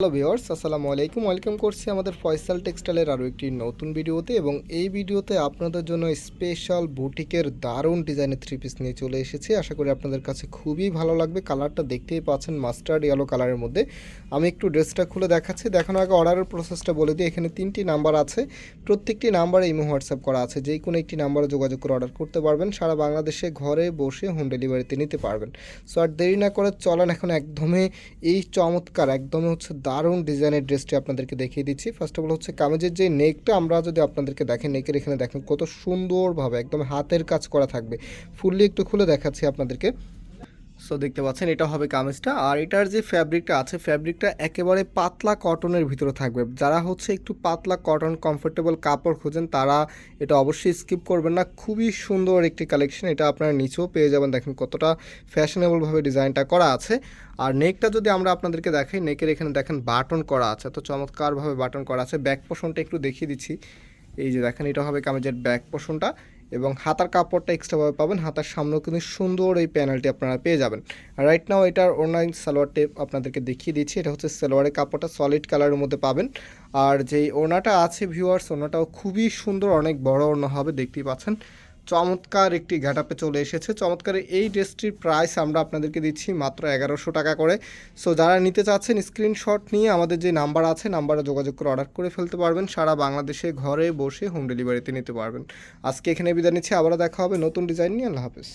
Hello viewers আসসালামু আলাইকুম। Welcome করছি আমাদের ফয়সাল টেক্সটাইলের আরও একটি নতুন ভিডিওতে এবং এই ভিডিওতে আপনাদের জন্য স্পেশাল বুটিকের দারুণ ডিজাইনের থ্রি পিস নিয়ে চলে এসেছি। আশা করি আপনাদের কাছে খুবই ভালো লাগবে। কালারটা দেখতেই পাচ্ছেন মাস্টার্ড ইয়েলো কালারের মধ্যে। আমি একটু ড্রেসটা খুলে দেখাচ্ছি। দেখানোর আগে অর্ডারের প্রসেসটা বলে দিই। এখানে তিনটি নাম্বার আছে। প্রত্যেকটি নাম্বারে ইমো হোয়াটসঅ্যাপ করা আছে। যে কোনো একটি নাম্বারে যোগাযোগ করে অর্ডার করতে পারবেন। সারা বাংলাদেশে ঘরে বসে হোম ডেলিভারিতে নিতে পারবেন। সো আর দেরি না করে চলেন এখন একদমই এই চমৎকার, একদমই হচ্ছে দারুণ ডিজাইনের ড্রেসটি আপনাদেরকে দেখিয়ে দিচ্ছি। ফার্স্ট অফ অল হচ্ছে কামেজের যে নেকটা আমরা যদি আপনাদেরকে দেখেন, নেকের এখানে দেখেন কত সুন্দরভাবে একদম হাতের কাজ করা থাকবে। ফুললি একটু খুলে দেখাচ্ছি আপনাদেরকে। সো দেখতে পাচ্ছেন, এটা হবে কামিজটা। আর এটার যে ফ্যাব্রিকটা আছে ফ্যাব্রিকটা একেবারে পাতলা কটনের ভিতরে থাকবে। যারা হচ্ছে একটু পাতলা কটন কমফোর্টেবল কাপড় খোঁজেন, তারা এটা অবশ্যই স্কিপ করবেন না। খুবই সুন্দর একটি কালেকশন এটা আপনারা নিচেও পেয়ে যাবেন। দেখেন কতটা ফ্যাশনেবলভাবে ডিজাইনটা করা আছে। আর নেকটা যদি আমরা আপনাদেরকে দেখাই নেকের এখানে দেখেন বাটন করা আছে। তো চমৎকারভাবে বাটন করা আছে। ব্যাক পোষণটা একটু দেখিয়ে দিচ্ছি। এই যে দেখেন, এটা হবে কামিজের ব্যাক পোষণটা এবং হাতার কাপড়টা এক্সট্রাভাবে পাবেন। হাতার সামনেও কিন্তু সুন্দর এই প্যানেলটি আপনারা পেয়ে যাবেন। রাইট নাও এটার অনলাইন সালোয়ার টেপ আপনাদেরকে দেখিয়ে দিচ্ছি। এটা হচ্ছে সালোয়ারের কাপড়টা সলিড কালারের মধ্যে পাবেন। আর যেই ওনাটা আছে ভিউয়ার্স ওনাটাও খুবই সুন্দর, অনেক বড় ওনা হবে, দেখতেই পাচ্ছেন। চমৎকার একটি গ্যাটাপে চলে এসেছে। চমৎকার এই ড্রেসটির প্রাইস আমরা আপনাদেরকে দিচ্ছি মাত্র এগারোশো টাকা করে। সো যারা নিতে চাচ্ছেন স্ক্রিনশট নিয়ে আমাদের যে নাম্বার আছে নাম্বারে যোগাযোগ করে অর্ডার করে ফেলতে পারবেন। সারা বাংলাদেশে ঘরে বসে হোম ডেলিভারিতে নিতে পারবেন। আজকে এখানে বিদায় নিচ্ছি, আবারও দেখা হবে নতুন ডিজাইন নিয়ে। আল্লাহ হাফেজ।